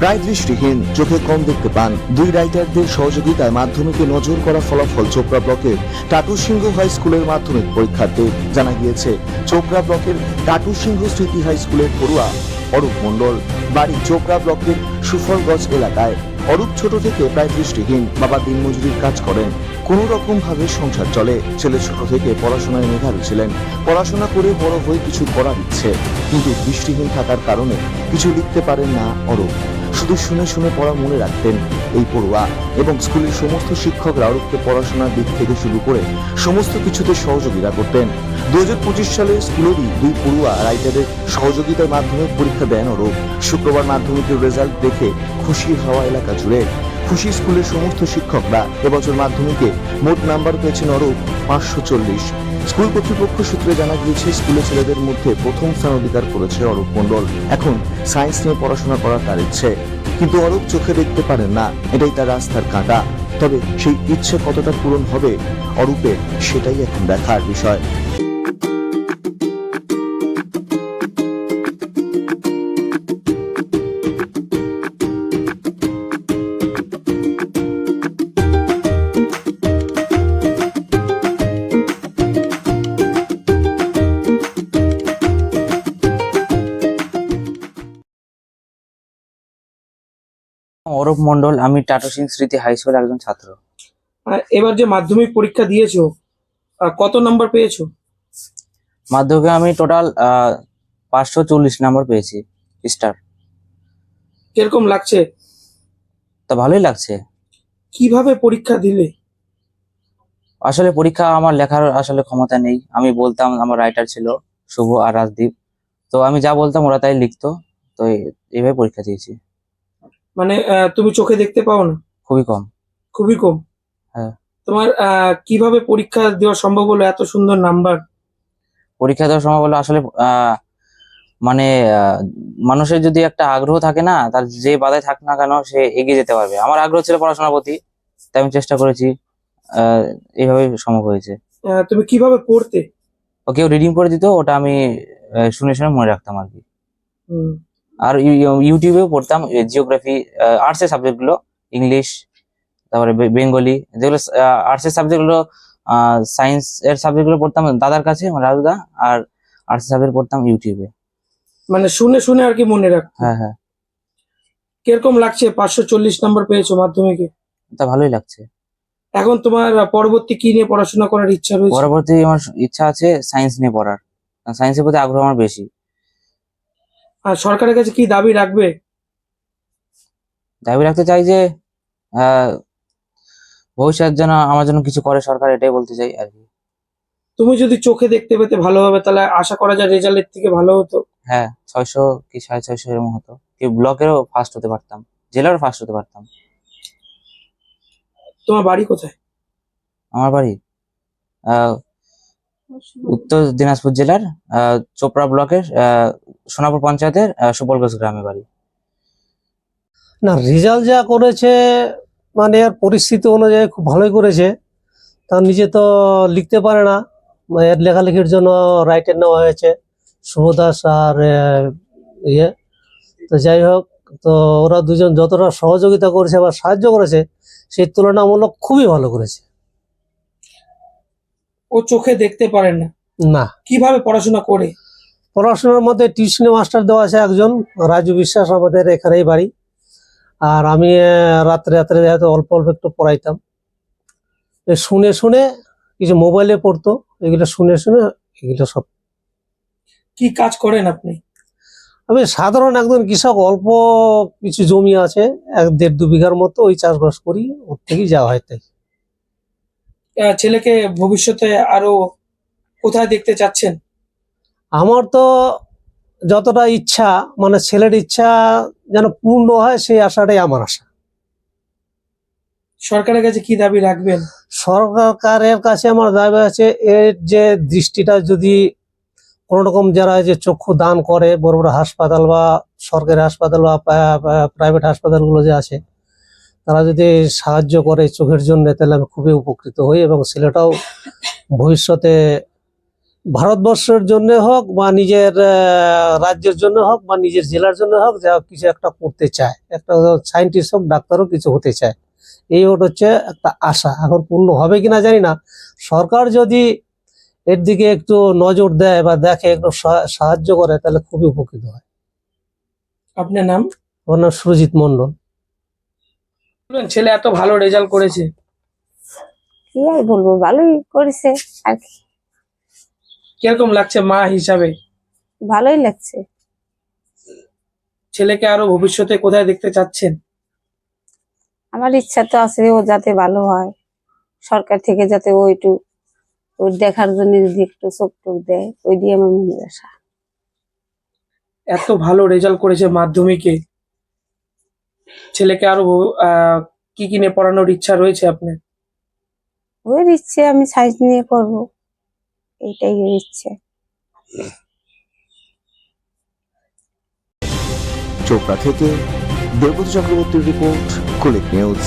প্রায় দৃষ্টিহীন, চোখে কম দেখতে পান। দুই রাইটারদের সহযোগিতায় মাধ্যমিকে নজর করা ফলাফল চোপড়া ব্লকের টাটু সিংহ হাই স্কুলের মাধ্যমিক পরীক্ষার্থী জানা গিয়েছে, চোপড়া ব্লকের টাটু সিংহ স্মৃতি হাই স্কুলের পড়ুয়া অরূপ মণ্ডল। বাড়ি চোপড়া ব্লকের সুফলগঞ্জ এলাকায়। অরূপ ছোট থেকে প্রায় দৃষ্টিহীন, বাবা দিনমজুরির কাজ করেন। কোনো রকম ভাবে সংসার চলে। ছেলে ছোট থেকে পড়াশোনায় মেধাবী ছিলেন। পড়াশোনা করে বড় হয়ে কিছু করার ইচ্ছে। কিন্তু দৃষ্টিহীন থাকার কারণে কিছু লিখতে পারেন না অরূপ। শুধু শুনে শুনে পড়া মনে রাখতেন এই পড়ুয়া এবং স্কুলের সমস্ত শিক্ষকরা অরূপকে পড়াশোনার দিক থেকে শুরু করে সমস্ত কিছুতে সহযোগিতা করতেন। দুই হাজার পঁচিশ সালে স্কুলেরই দুই পড়ুয়া রাইটারের সহযোগিতার মাধ্যমে পরীক্ষা দেন অরূপ শুক্রবার মাধ্যমিকের রেজাল্ট দেখে খুশি হওয়া এলাকা জুড়ে খুশি স্কুলের সমস্ত শিক্ষকরা এবছর মাধ্যমিকে মোট নাম্বার পেয়েছেন অরূপ পাঁচশো চল্লিশ। স্কুল কর্তৃপক্ষ সূত্রে জানা গিয়েছে, স্কুলে ছেলেদের মধ্যে প্রথম স্থান অধিকার করেছে অরূপ মণ্ডল। এখন সায়েন্স নিয়ে পড়াশোনা করার তার ইচ্ছে। কিন্তু অরূপ চোখে দেখতে পারেন না, এটাই তার রাস্তার কাঁটা। তবে সেই ইচ্ছে কতটা পূরণ হবে অরূপের, সেটাই এখন দেখার বিষয়। অরূপ মন্ডল আমি টাটা সিং স্মৃতি হাই স্কুলের একজন ছাত্র। এবার যে মাধ্যমিক পরীক্ষা দিয়েছ কত নাম্বার পেয়েছ? মাধ্যমিকে আমি টোটাল পাঁচশো চল্লিশ নম্বর পেয়েছি স্টার কীরকম লাগছে? তা ভালোই লাগছে। কীভাবে পরীক্ষা দিলে? আসলে পরীক্ষা আমার লেখার আসলে ক্ষমতা নেই। আমি বলতাম আমার রাইটার ছিল শুভ আর রাজদীপ। তো আমি যা বলতাম ওরা তাই লিখতো। তো এইভাবে পরীক্ষা দিয়েছি। মানে তুমি চোখে দেখতে পাও না? খুবই কম। খুবই কম? হ্যাঁ। তোমার কীভাবে পরীক্ষা দেওয়া সম্ভব হলো এত সুন্দর নাম্বার? পরীক্ষা দেওয়ার সম্ভব হলো আসলে মানে মানুষের যদি একটা আগ্রহ থাকে না তার যে বাধায় থাক না কেন সে এগিয়ে যেতে পারবে। আমার আগ্রহ ছিল পড়াশোনার প্রতি তাই আমি চেষ্টা করেছি এইভাবে সম্ভব হয়েছে। তুমি কীভাবে পড়তে? ও কেউ রিডিং করে দিত ওটা আমি শুনে শুনে মনে রাখতাম আর কি। হুম, আর ইউ- ইউ- ইউটিউবেও পড়তাম জিওগ্রাফি আর্টসের সাবজেক্টগুলো ইংলিশ তারপরে বেঙ্গলি যেগুলো আর্টসের সাবজেক্টগুলো সায়েন্স এর সাবজেক্টগুলো পড়তাম দাদার কাছে আমার রাজুদা আর আর্টসের সাবজেক্ট পড়তাম ইউটিউবে মানে শুনে শুনে আর কি মনে রাখ হ্যাঁ হ্যাঁ। কীরকম লাগছে? পাঁচশো চল্লিশ নাম্বার পেয়েছ মাধ্যমিকে? তা ভালোই লাগছে। এখন তোমার পরবর্তী কি নিয়ে পড়াশোনা করার ইচ্ছা রয়েছে? পরবর্তী আমার ইচ্ছা আছে সায়েন্স নিয়ে পড়ার। সায়েন্সের প্রতি আগ্রহ আমার বেশি। আর সরকারের কাছে কি দাবি রাখবে? দাবি রাখতে চাই যে ভবিষ্যৎ যেন আমার জন্য কিছু করে সরকার এটাই বলতে চাই আর কি। তুমি যদি চোখে দেখতে পেতে ভালো হবে তাহলে আশা করা যায় রেজাল্টের থেকে ভালো হতো। হ্যাঁ ছয়শো কি সাড়ে ছয়শো এরকম হতো। কি ব্লকেরও ফার্স্ট হতে পারতাম জেলারও ফার্স্ট হতে পারতাম। তোমার বাড়ি কোথায়? আমার বাড়ি আহ, উত্তর দিনাজপুর জেলার চোপড়া ব্লকের সোনাপুর পঞ্চায়েতের আহ, সুপলগঞ্জ গ্রামে বাড়ি। না রেজাল্ট যা করেছে মানে এর পরিস্থিতি অনুযায়ী খুব ভালোই করেছে। তার নিজে তো লিখতে পারে না। মানে এর লেখালেখির জন্য রাইটার নেওয়া হয়েছে শুভদাস আর ইয়ে। তো যাই হোক তো ওরা দুজন যতটা সহযোগিতা করেছে বা সাহায্য করেছে সেই তুলনামূলক খুবই ভালো করেছে। ও চোখে দেখতে পারে না। না। কীভাবে পড়াশোনা করে? পড়াশোনার মধ্যে টিউশনি মাস্টার দেওয়া আছে একজন রাজু বিশ্বাস আমাদের এখানেই বাড়ি। আর আমি রাত্রে রাত্রে হয়তো অল্প অল্প একটু পড়াইতাম। শুনে শুনে কিছু মোবাইলে পড়তো এগুলো শুনে শুনে এগুলো সব। কি কাজ করেন আপনি? আমি সাধারণ একজন কৃষক অল্প কিছু জমি আছে এক দেড় দু বিঘার মতো ওই চাষবাস করি ওর থেকেই যাওয়া হয় তাই। ছেলেকে ভবিষ্যতে আরও কোথায় দেখতে চাচ্ছেন? আমার তো যতটা ইচ্ছা মানে ছেলের ইচ্ছা যেন পূর্ণ হয় সেই আশাটাই আমার আশা। সরকারের কাছে কি দাবি রাখবেন? সরকারের কাছে আমার দাবি আছে এর যে দৃষ্টিটা যদি কোনো রকম যারা যে চক্ষু দান করে বড় বড় হাসপাতাল বা সরকারি হাসপাতাল বা প্রাইভেট হাসপাতালগুলো যে আছে তারা যদি সাহায্য করে চোখের জন্য তাহলে আমি খুবই উপকৃত হই এবং ছেলেটাও ভবিষ্যতে ভারতবর্ষের জন্য হোক বা নিজের রাজ্যের জন্য হোক বা নিজের জেলার জন্য হোক যা কিছু একটা করতে চায়। একটা সায়েন্টিস্ট হোক ডাক্তারও কিছু হতে চায়। এই ওটা হচ্ছে একটা আশা। এখন পূর্ণ হবে কিনা জানি না। সরকার যদি এর দিকে একটু নজর দেয় বা দেখে একটু সাহায্য করে তাহলে খুবই উপকৃত হয়। আপনার নাম? আমার নাম সুরজিৎ মন্ডল ছেলে এত ভালো রেজাল্ট করেছে। কি আর বলব ভালোই করেছে আর কি। কীরকম লাগছে মা হিসাবে? ভালোই লাগছে। ছেলেকে আরও ভবিষ্যতে কোথায় দেখতে চাচ্ছেন? আমার ইচ্ছা তো আছে ও যাতে ভালো হয়। সরকার থেকে যাতে ও একটু ওর দেখার জন্য যদি একটু চোখ টোক দেয় ওই দিয়ে আমার মনে আশা। এত ভালো রেজাল্ট করেছে মাধ্যমিকে। ছেলেকে আরও আহ, কি কি নিয়ে পড়ানোর ইচ্ছা রয়েছে আপনার? ওর ইচ্ছে আমি সাইন্স নিয়ে পড়ব এটাই ওর ইচ্ছে। চোপড়া থেকে দেবব্রত চক্রবর্তীর রিপোর্ট কুলিক নিউজ